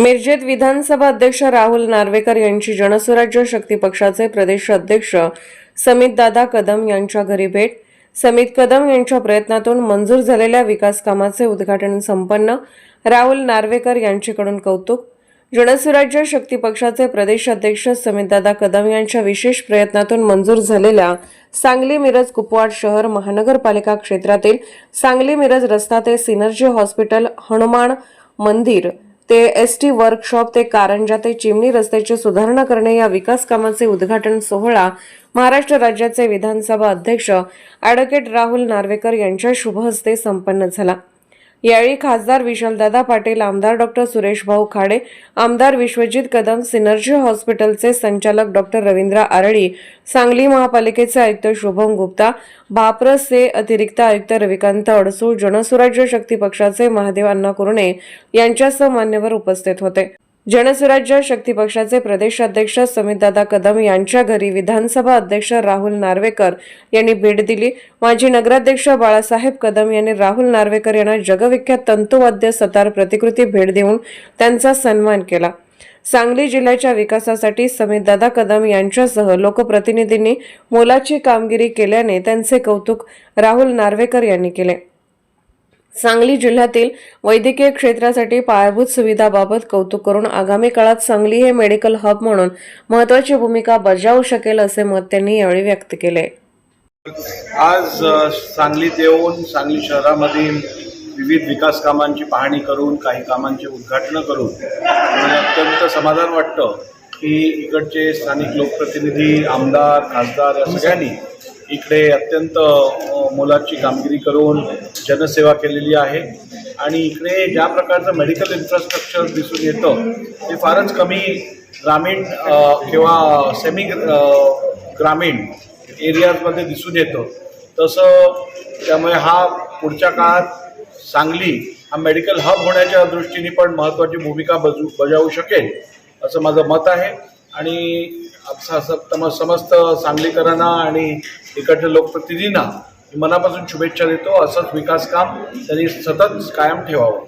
मिरजेत विधानसभा अध्यक्ष राहुल नार्वेकर यांची जनस्वराज्य शक्ती पक्षाचे प्रदेश अध्यक्ष समितदादा कदम यांच्या घरी भेट. समित कदम यांच्या प्रयत्नातून मंजूर झालेल्या विकास कामाचे उद्घाटन संपन्न. राहुल नार्वेकर यांच्याकडून कौतुक. जनस्वराज्य शक्ती पक्षाचे प्रदेश अध्यक्ष समितदादा कदम यांच्या विशेष प्रयत्नातून मंजूर झालेल्या सांगली मिरज कुपवाड शहर महानगरपालिका क्षेत्रातील सांगली मिरज रस्ता ते सिनर्जी हॉस्पिटल हनुमान मंदिर ते एस टी वर्कशॉप ते कारंजा ते चिमणी रस्त्याची सुधारणा करणे या विकास कामाचे उद्घाटन सोहळा महाराष्ट्र राज्याचे विधानसभा अध्यक्ष ॲडव्होकेट राहुल नार्वेकर यांच्या शुभ हस्ते संपन्न झाला. यावेळी खासदार विशालदादा पाटील आमदार डॉक्टर सुरेश भाऊ खाडे आमदार विश्वजित कदम सिनर्जी हॉस्पिटलचे संचालक डॉक्टर रवींद्र आरळी सांगली महापालिकेचे आयुक्त शुभम गुप्ता भाप्रसचे अतिरिक्त आयुक्त रविकांत अडसूळ जनसुराज्य शक्ती पक्षाचे महादेव अण्णा कुरणे यांच्यासह मान्यवर उपस्थित होते. जनसुराज्य शक्ती पक्षाचे प्रदेश अध्यक्ष समितदादा कदम यांच्या घरी विधानसभा अध्यक्ष राहुल नार्वेकर यांनी भेट दिली. माजी नगराध्यक्ष बाळासाहेब कदम यांनी राहुल नार्वेकर यांना जगविख्यात तंतुवाद्य सतार प्रतिकृती भेट देऊन त्यांचा सन्मान केला. सांगली जिल्ह्याच्या विकासासाठी समितदादा कदम यांच्यासह लोकप्रतिनिधींनी मोलाची कामगिरी केल्याने त्यांचे कौतुक राहुल नार्वेकर यांनी केले. सांगली जिल्ह्यातील वैद्यकीय क्षेत्रासाठी पायाभूत सुविधाबाबत कौतुक करून आगामी काळात सांगली हे मेडिकल हब म्हणून महत्वाची भूमिका बजावू शकेल असे मत त्यांनी यावेळी व्यक्त केले. आज सांगलीत येऊन सांगली शहरामधील विविध विकास कामांची पाहणी करून काही कामांचे उद्घाटनं करून मला अत्यंत समाधान वाटतं की इकडचे स्थानिक लोकप्रतिनिधी आमदार खासदार या सगळ्यांनी इकडे अत्यंत मोलाची कामगिरी करून जनसेवा केलेली आहे. आणि इकडे ज्या प्रकारचं मेडिकल इन्फ्रास्ट्रक्चर दिसून येतं ते फारच कमी ग्रामीण किंवा सेमी ग्रामीण एरियाजमध्ये दिसून येतं. तसं त्यामुळे हा पुढच्या काळात सांगली हा मेडिकल हब होण्याच्या दृष्टीने पण महत्त्वाची भूमिका बजू बजावू शकेल असं माझं मत आहे. आणि समस्त सांगलीकरांना आणि इकडच्या लोकप्रतिनिधींना मनापासून शुभेच्छा देतो. असंच विकास काम त्यांनी सतत कायम ठेवावं.